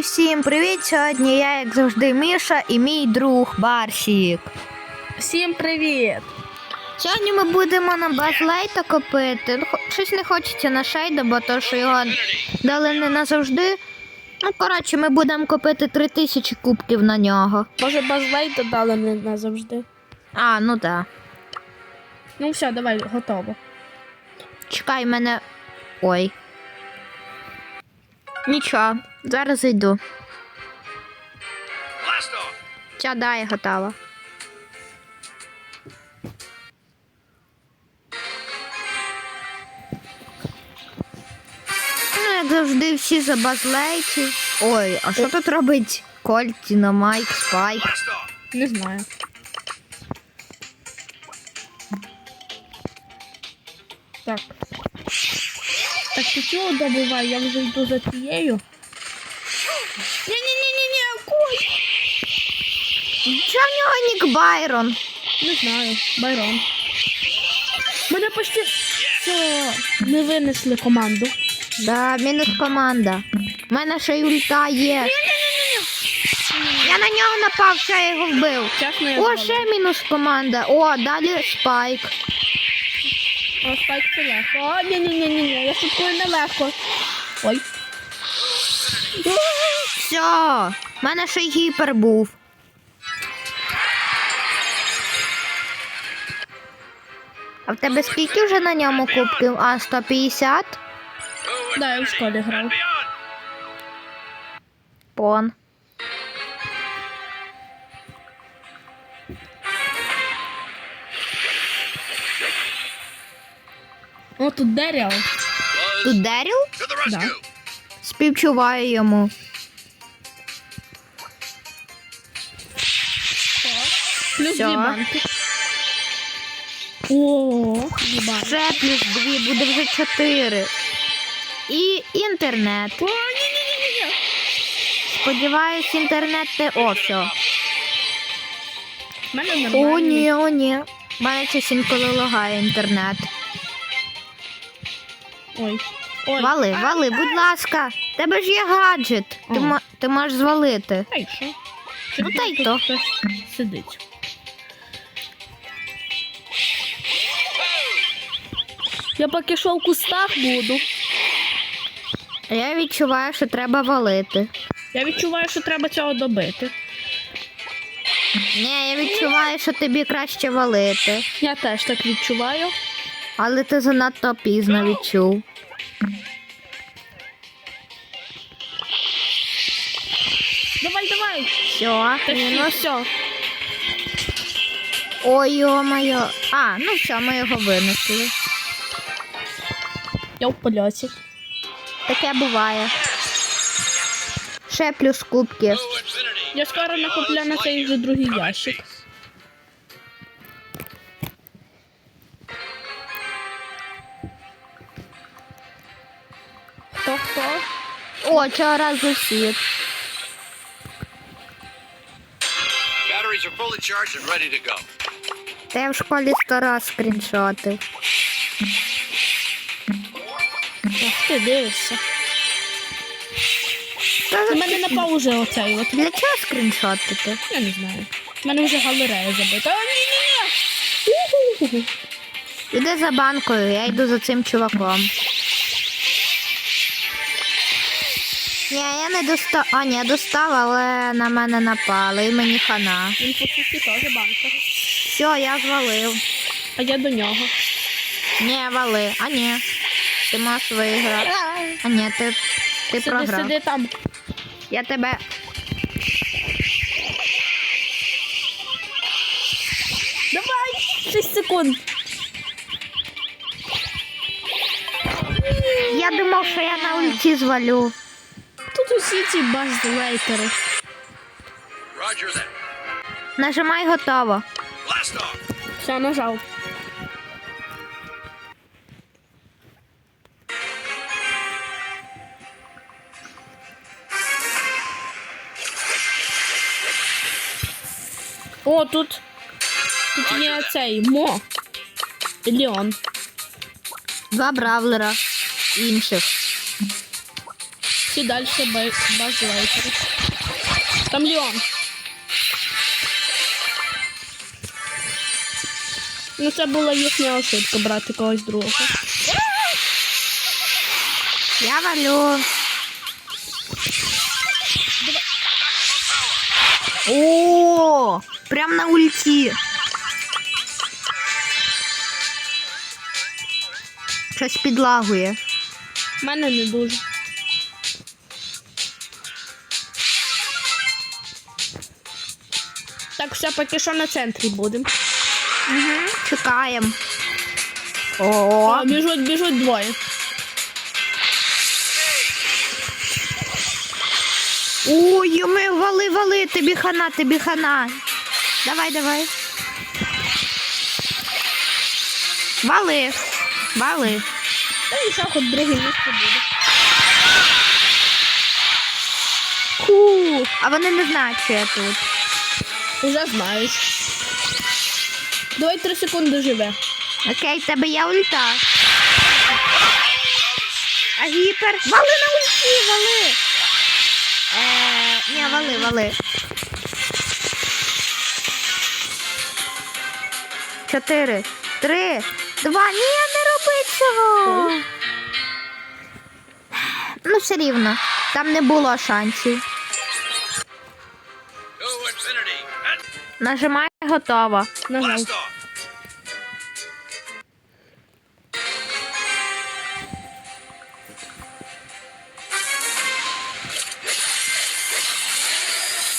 всім привіт! Сьогодні я, як завжди, Міша і мій друг Барсік. Всім привіт! Сьогодні ми будемо на базлейта копити. Ну, Щось не хочеться на шейда, бо то, що його дали не назавжди. Ну, коротше, ми будемо копити 3000 кубків на нього. Може базлей додали не назавжди. А, ну так. Ну все, давай, готово. Чекай мене. Ой. Нічого, зараз зайду. Ця да, я готова. Ну, як завжди, всі за базлейті. Ой, а що тут робить Кольт, Дінамайк, Спайк? Не знаю. Так, ти чого добувай? Я вже йду за тією. Ні-ні-ні-ні-ні, кой! Чого в нього Нік Байрон? Не знаю, Байрон. Мене почти все не винесли команду. Да, мінус команда. У мене ще й ульта є. Я на нього напав, ще я його вбив. Чесно, я О, ще мінус команда. О, далі спайк. О, спайк це легко. О, ні-ні-ні-ні, я шуткую нелегко. Ой. Все. У мене ще й гіпер був. А в тебе скільки вже на ньому кубків? А, 150? Да, я в школі грав. Пон. О, тут Деріал. Тут Деріл? The. Співчуваю йому. Плюс дві банки. О, дві банки. Ще плюс дві, буде вже чотири. І інтернет. О, ні-ні-ні-ні. Сподіваюсь, інтернет не. О, все. В мене нормально. О, ні, о, ні. У мене щось інколи лагає інтернет. Ой. Ой. Вали, вали, будь ласка. Тебе ж є гаджет. Ти, О. мо- ти можеш звалити. Та й що? Ну, та й Тут то. Хтось сидить. Я поки що в кустах буду. Я відчуваю, що треба валити. Я відчуваю, що треба цього добити. Ні, я відчуваю, що тобі краще валити. Я теж так відчуваю. Але ти занадто пізно відчув. Все, всі, все. Ой, йо-моє. А, ну все, ми його винесли. Я в польоті. Таке буває. Ще плюс кубки. Я скоро накоплю на цей вже другий ящик. Хто хто? О, цього разу всі. Charged and ready to go. Та я в школі сто раз скріншотив. Ах ти дивишся. Та У мене на паузі оцей от. Для чого скріншотити? Я не знаю. У мене вже галерея забита. А, ні-ні-ні! Іди за банкою, я йду за цим чуваком. Ні, я не достав. А, ні, достав, але на мене напали і мені хана. Він по суті теж банка. Все, я звалив. А я до нього. Ні, вали. А ні. Ти можеш виграти. А ні, ти, ти Сиди, програв. сиди там. Я тебе. Давай! 6 секунд. Я думав, що я на ульті звалю. Усі ці базлейтери. Нажимай готово. Все, нажав. О, тут. Тут є цей Мо. Леон. Два бравлера інших. Всі йти далі базлайтери. Там Леон. Ну, це була їхня ошибка брати когось другого. Я валю. О, прям на ульті. Щось підлагує. У мене не дуже. Все, поки що на центрі будемо. Угу. Чекаємо. О, О, біжуть, біжуть двоє. ой, ми вали, вали, тобі хана, тобі хана. Давай, давай. Вали. Вали. Та і що, хоч друге місце буде. Ху. А вони не знають, що я тут. Уже знають. Давай три секунди живе. Окей, тебе є ульта. А гіпер. Вали на ульті, вали. Е, ні, вали, вали. Чотири, три, два. Ні, не роби цього. Ну, все рівно. Там не було шансів. Нажимай готово. Off.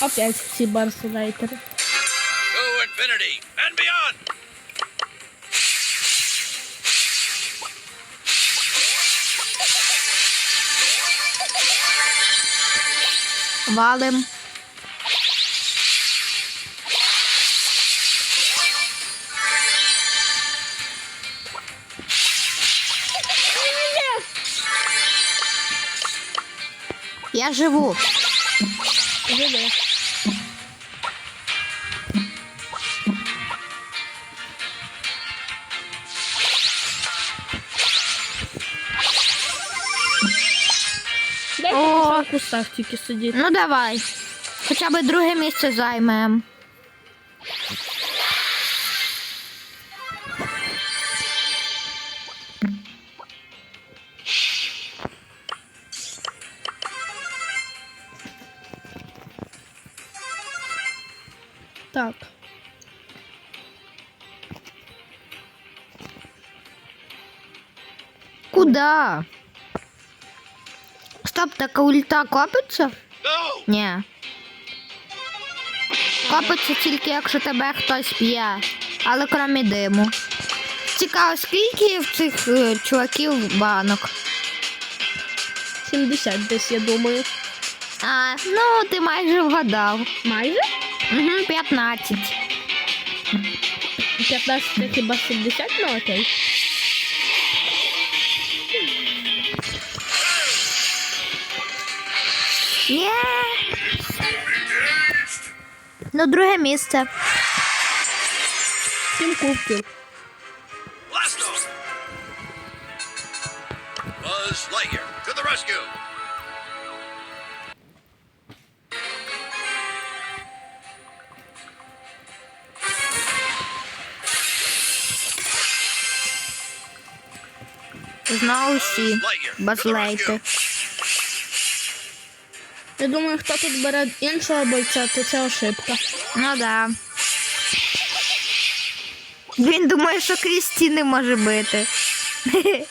Опять and beyond. Валим. Я живу. Живе. Дайте О. в кустах тільки сидіти. Ну давай. Хоча б друге місце займемо. Так. Куда? Стоп, така ульта копиться? No. Ні. Копиться тільки, якщо тебе хтось п'є, але крім диму. Цікаво, скільки в цих е, чуваків банок? 70 десь, я думаю. А, ну ти майже вгадав. Майже? Угу, 15. 15 це хіба 70, нотей? окей. Ні. Ну, друге місце. Сім кубків. The Базлейти. Я думаю, хто тут бере іншого бойця, то це ошибка. Ну да. Він думає, що Крістіни може бити.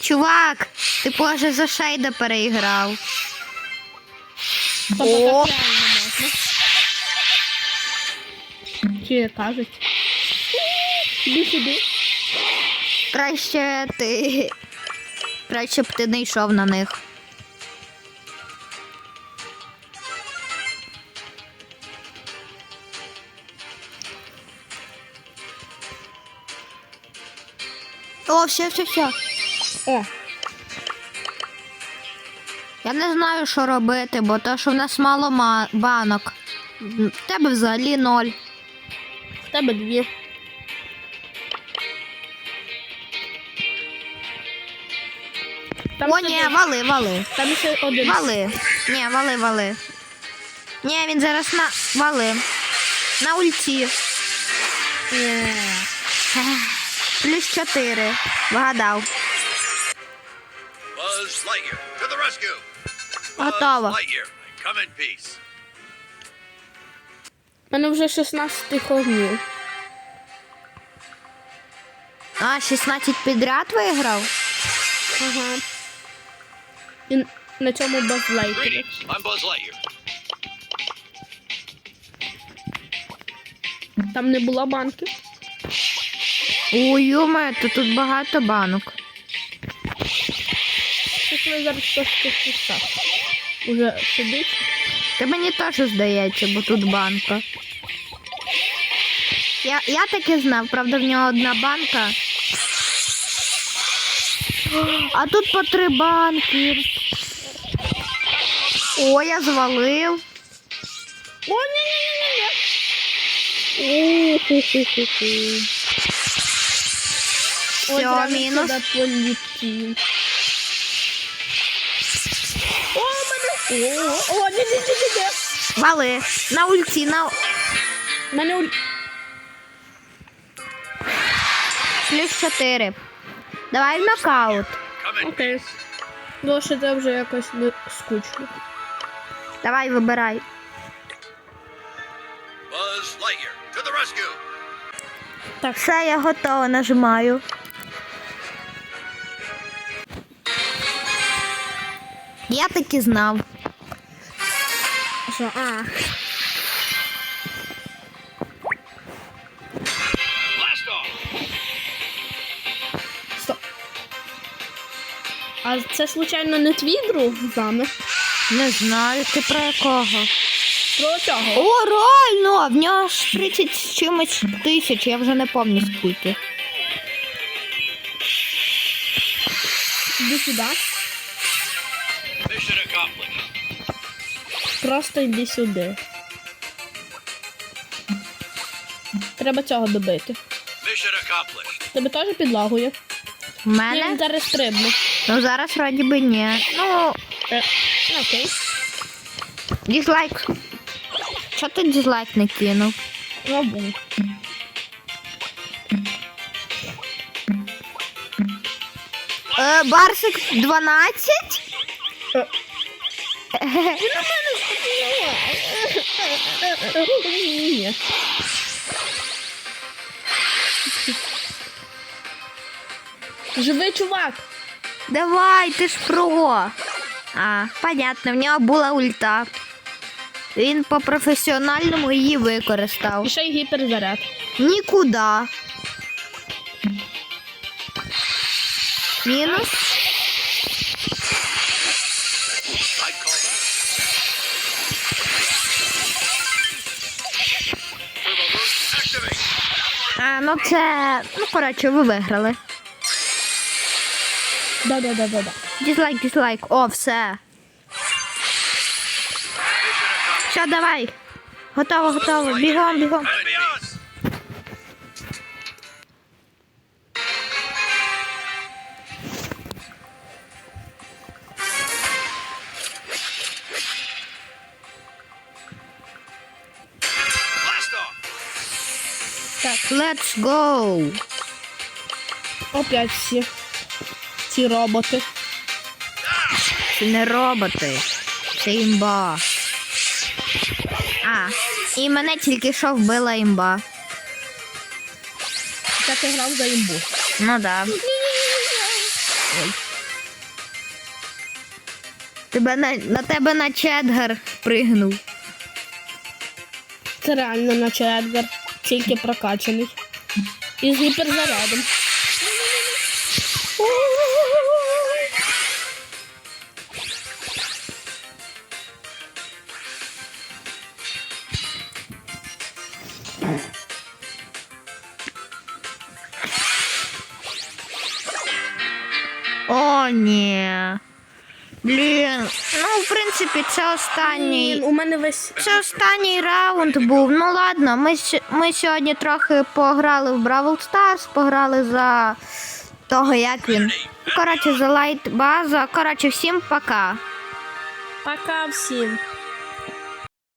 Чувак, ти боже за Шейда переіграв. О. Чи кажуть. Іди сюди. Краще ти. Краще б ти не йшов на них. О, все, все, все. О, Я не знаю, що робити, бо то, що в нас мало ма- банок. В тебе взагалі ноль. в тебе дві. Там О, ще ні, де- вали, вали. Там ще один. Вали. Ні, вали, вали. Ні, він зараз на вали. На ульті. Ні. Плюс 4. Вгадав. Buzz Lightyear, to the rescue. Buzz Готово. Lightyear, come in peace. У мене вже 16 огнів. А, 16 підряд виграв? Ага. І на цьому базлайтері. Там не було банків. Ой, йоме, то тут багато банок. Щось ви зараз трошки так. Уже сидить. Та мені теж здається, бо тут банка. Я, я таки знав, правда, в нього одна банка. А тут по три банки. О, я звалив. О, ні, ні, ні, ні. Прямо мінус. О, мене. О, о, ні, ні, ні, ні. Вали. На ульті, на мене уль... плюс 4. Давай в нокаут. Окей. Ну, що це вже якось скучно. Давай, вибирай. Buzz Lightyear, to the rescue. Так, все, я готова, нажимаю. Я таки знав. Що, а. Стоп. А це, случайно, не твій друг з нами? Не знаю, ти про якого. Про цього. О, реально! В нього ж 30 з чимось тисяч, я вже не пам'ятаю скільки. Іди сюди. Просто йди сюди. Треба цього добити. Тебе теж підлагує? В мене? він зараз стрибне. Ну зараз вроді би ні. Ну, Е, окей. дізлайк. Що ти дізлайк не кинув? Ну, був. Е, Барсик 12? Ні. Живий чувак. Давай, ти ж про. А, понятно, в нього була ульта. Він по професіональному її використав. І ще й гіперзаряд. Нікуди. Мінус. А, ну це. Ну, коротше, ви виграли. Да-да-да-да-да. Дізлайк, дізлайк. О, все. Все, давай. Готово, готово. Бігом, бігом. That'd be us. Blast off. Let's go. Опять всі. Ці роботи. Це не роботи. Це імба. А, і мене тільки що вбила імба. Це ти грав за імбу. Ну да. Ой. Тебе на, на тебе на Едгар пригнув. Це реально наче Едгар. Тільки прокачаний. І з гіперзарядом. О, ні. Блін. Ну, в принципі, це останній. У мене весь. Це останній раунд був. Ну ладно, ми, с- ми сьогодні трохи пограли в Бравл Старс, пограли за того, як він. Коротше, за лайт база. Коротше, всім пока. Пока всім.